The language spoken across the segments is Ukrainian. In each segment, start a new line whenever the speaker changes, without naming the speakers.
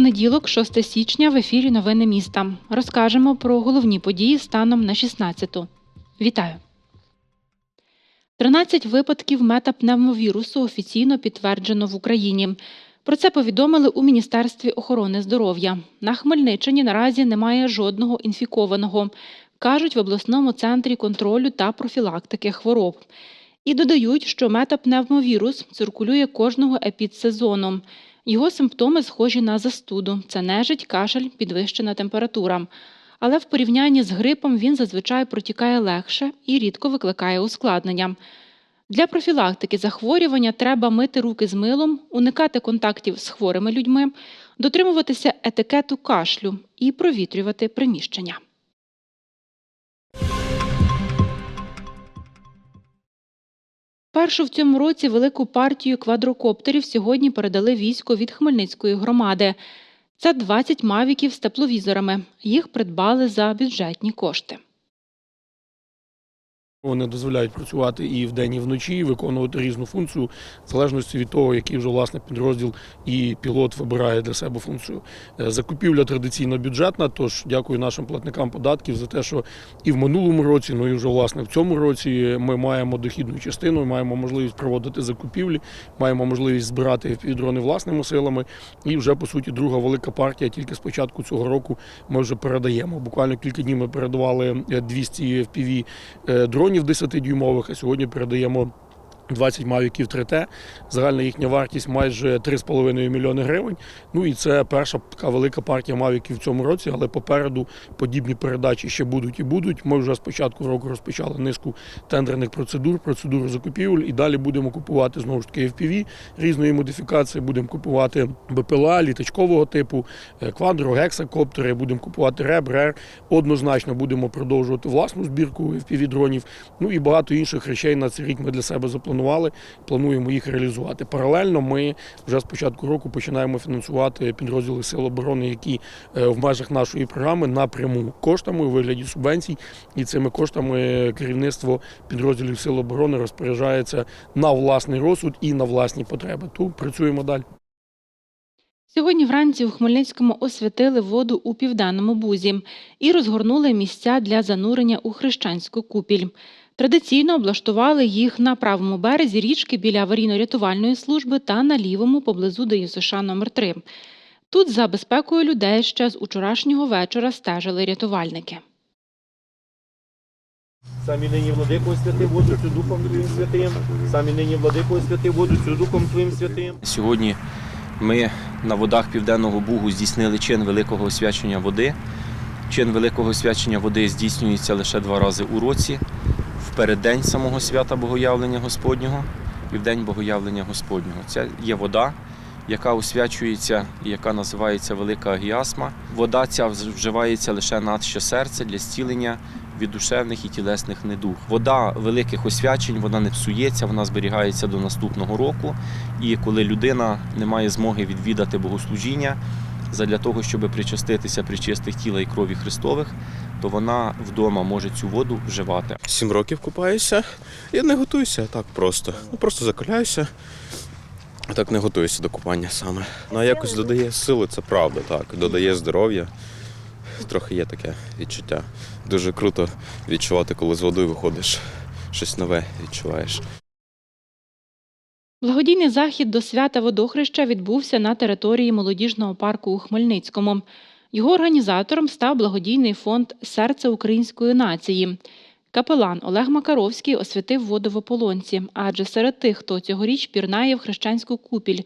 Понеділок, 6 січня, в ефірі Новини міста. Розкажемо про головні події станом на 16-ту. Вітаю! 13 випадків метапневмовірусу офіційно підтверджено в Україні. Про це повідомили у Міністерстві охорони здоров'я. На Хмельниччині наразі немає жодного інфікованого, кажуть в обласному центрі контролю та профілактики хвороб. І додають, що метапневмовірус циркулює кожного епідсезону. Його симптоми схожі на застуду. Це нежить, кашель, підвищена температура. Але в порівнянні з грипом він зазвичай протікає легше і рідко викликає ускладнення. Для профілактики захворювання треба мити руки з милом, уникати контактів з хворими людьми, дотримуватися етикету кашлю і провітрювати приміщення. Першу в цьому році велику партію квадрокоптерів сьогодні передали війську від Хмельницької громади. Це 20 мавіків з тепловізорами. Їх придбали за бюджетні кошти.
Вони дозволяють працювати і вдень, і вночі, і виконувати різну функцію, в залежності від того, який вже власне підрозділ і пілот вибирає для себе функцію. Е, Закупівля традиційно бюджетна. Тож дякую нашим платникам податків за те, що і в минулому році, ну і вже власне в цьому році ми маємо дохідну частину, маємо можливість проводити закупівлі, маємо можливість збирати дрони власними силами. І вже по суті друга велика партія. Тільки з початку цього року ми вже передаємо. Буквально кілька днів ми передавали е, 200 FPV е, дронів 10-дюймових, а сьогодні передаємо 20 мавіків 3T. Загальна їхня вартість майже 3,5 мільйони гривень. Ну і це перша така велика партія мавіків в цьому році, але попереду подібні передачі ще будуть і будуть. Ми вже з початку року розпочали низку тендерних процедур, процедур закупівель, і далі будемо купувати знову ж таки FPV різної модифікації. Будемо купувати БПЛА літачкового типу, е, квадро, гексакоптери, будемо купувати РЕБ, РЕР. Однозначно будемо продовжувати власну збірку FPV дронів. Ну і багато інших речей на цей рік ми для себе запланували. Плануємо їх реалізувати. Паралельно ми вже з початку року починаємо фінансувати підрозділи Сил оборони, які е, в межах нашої програми напряму коштами у вигляді субвенцій. І цими коштами керівництво підрозділів Сил оборони розпоряджається на власний розсуд і на власні потреби. Тут працюємо далі.
Сьогодні вранці у Хмельницькому освятили воду у південному бузі і розгорнули місця для занурення у хрещанську купіль. Традиційно облаштували їх на правому березі річки біля аварійно-рятувальної служби та на лівому поблизу ДЮСШ номер 3 Тут за безпекою людей ще з учорашнього вечора стежили рятувальники.
Самі нині владико святи воду цю Духом Твоїм святим. Самі нині владико святи воду цю Духом Твоїм святим.
Сьогодні ми на водах Південного Бугу здійснили чин великого освячення води. Чин великого освячення води здійснюється лише два рази у році: переддень самого свята Богоявлення Господнього і в день Богоявлення Господнього. Це є вода, яка освячується і яка називається Велика Агіасма. Вода ця вживається лише на серце для зцілення від душевних і тілесних недуг. Вода великих освячень вона не псується, вона зберігається до наступного року. І коли людина не має змоги відвідати богослужіння задля того, щоб причаститися причистих тіла і крові Христових, то вона вдома може цю воду вживати.
Сім років купаюся. Я не готуюся так просто. Ну просто закаляюся. Так не готуюся до купання саме. Ну а якось додає сили, це правда, так. Додає здоров'я. Трохи є таке відчуття. Дуже круто відчувати, коли з водою виходиш. Щось нове відчуваєш.
Благодійний захід до свята водохреща відбувся на території молодіжного парку у Хмельницькому. Його організатором став благодійний фонд Серце української нації. Капелан Олег Макаровський освятив воду в ополонці, адже серед тих, хто цьогоріч пірнає в хрещанську купіль,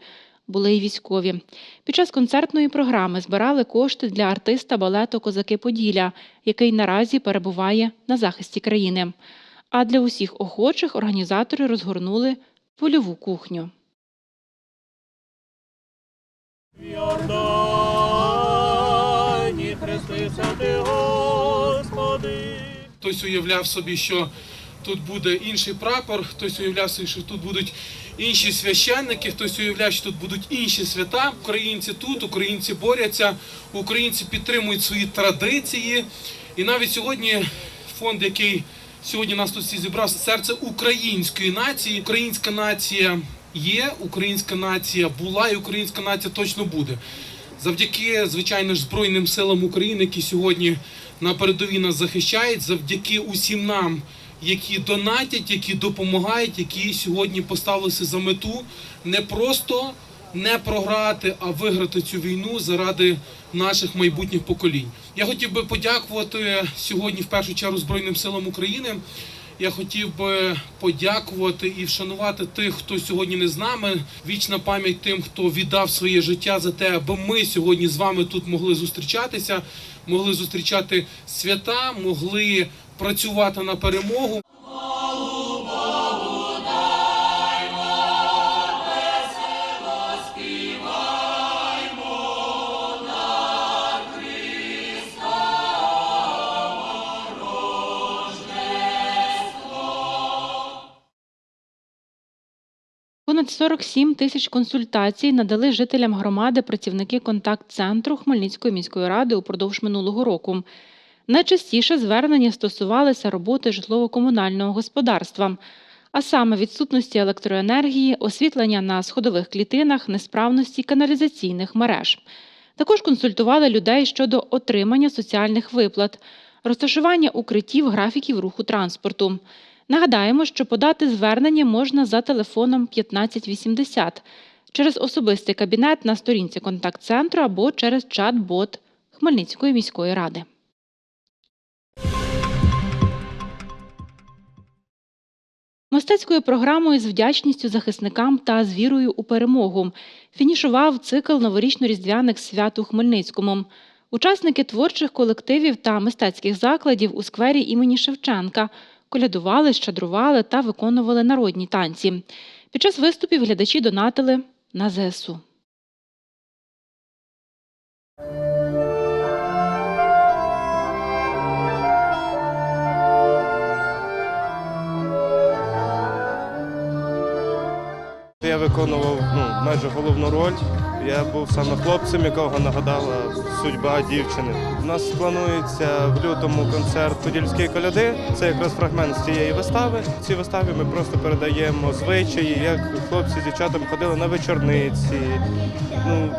були й військові. Під час концертної програми збирали кошти для артиста балету Козаки Поділля, який наразі перебуває на захисті країни. А для усіх охочих організатори розгорнули польову кухню.
Йордані,
Хтось уявляв собі, що тут буде інший прапор, хтось уявляв собі, що тут будуть інші священники, хтось уявляв, що тут будуть інші свята. Українці тут, українці борються, українці підтримують свої традиції. І навіть сьогодні фонд, який сьогодні нас тут всі зібрав, серце української нації. Українська нація є, українська нація була і українська нація точно буде. Завдяки, звичайно ж, Збройним силам України, які сьогодні на передовій нас захищають, завдяки усім нам, які донатять, які допомагають, які сьогодні поставилися за мету не просто не програти, а виграти цю війну заради наших майбутніх поколінь. Я хотів би подякувати сьогодні в першу чергу Збройним силам України. Я хотів би подякувати і вшанувати тих, хто сьогодні не з нами. Вічна пам'ять тим, хто віддав своє життя за те, аби ми сьогодні з вами тут могли зустрічатися, могли зустрічати свята, могли працювати на перемогу.
Понад 47 тисяч консультацій надали жителям громади працівники контакт-центру Хмельницької міської ради упродовж минулого року. Найчастіше звернення стосувалися роботи житлово-комунального господарства, а саме відсутності електроенергії, освітлення на сходових клітинах, несправності каналізаційних мереж. Також консультували людей щодо отримання соціальних виплат, розташування укриттів, графіків руху транспорту. Нагадаємо, що подати звернення можна за телефоном 1580 через особистий кабінет на сторінці контакт-центру або через чат-бот Хмельницької міської ради. Мистецькою програмою з вдячністю захисникам та з вірою у перемогу фінішував цикл новорічно-різдвяних свят у Хмельницькому. Учасники творчих колективів та мистецьких закладів у сквері імені Шевченка колядували, щадрували та виконували народні танці. Під час виступів глядачі донатили на ЗСУ.
Виконував ну, майже головну роль. Я був саме хлопцем, якого нагадала судьба дівчини. У нас планується в лютому концерт Подільської коляди. Це якраз фрагмент з цієї вистави. В цій виставі ми просто передаємо звичаї, як хлопці з дівчатами ходили на вечорниці. Ну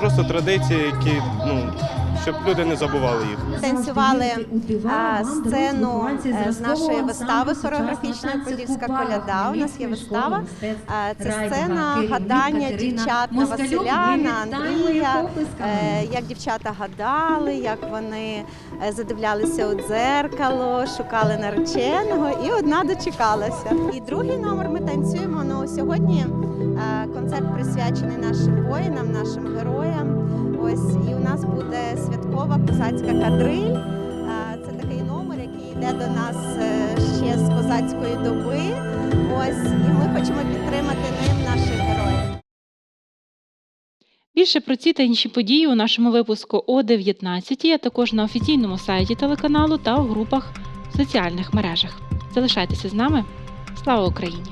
просто традиції, які ну щоб люди не забували їх.
танцювали а, сцену е, з нашої вистави хореографічної Подільська коляда. У нас є вистава. А, Це сцена гадання дівчат на Василя, на Андрія, е, як дівчата гадали, як вони е, задивлялися у дзеркало, шукали нареченого, і одна дочекалася. І другий номер ми танцюємо. Ну сьогодні концерт присвячений нашим воїнам, нашим героям. Ось і у нас буде святкова козацька кадриль. Це такий номер, який йде до нас е, ще з козацької доби. Ось і ми хочемо підтримати ним наших героїв.
Більше про ці та інші події у нашому випуску о 19, а також на офіційному сайті телеканалу та у групах в соціальних мережах. Залишайтеся з нами. Слава Україні!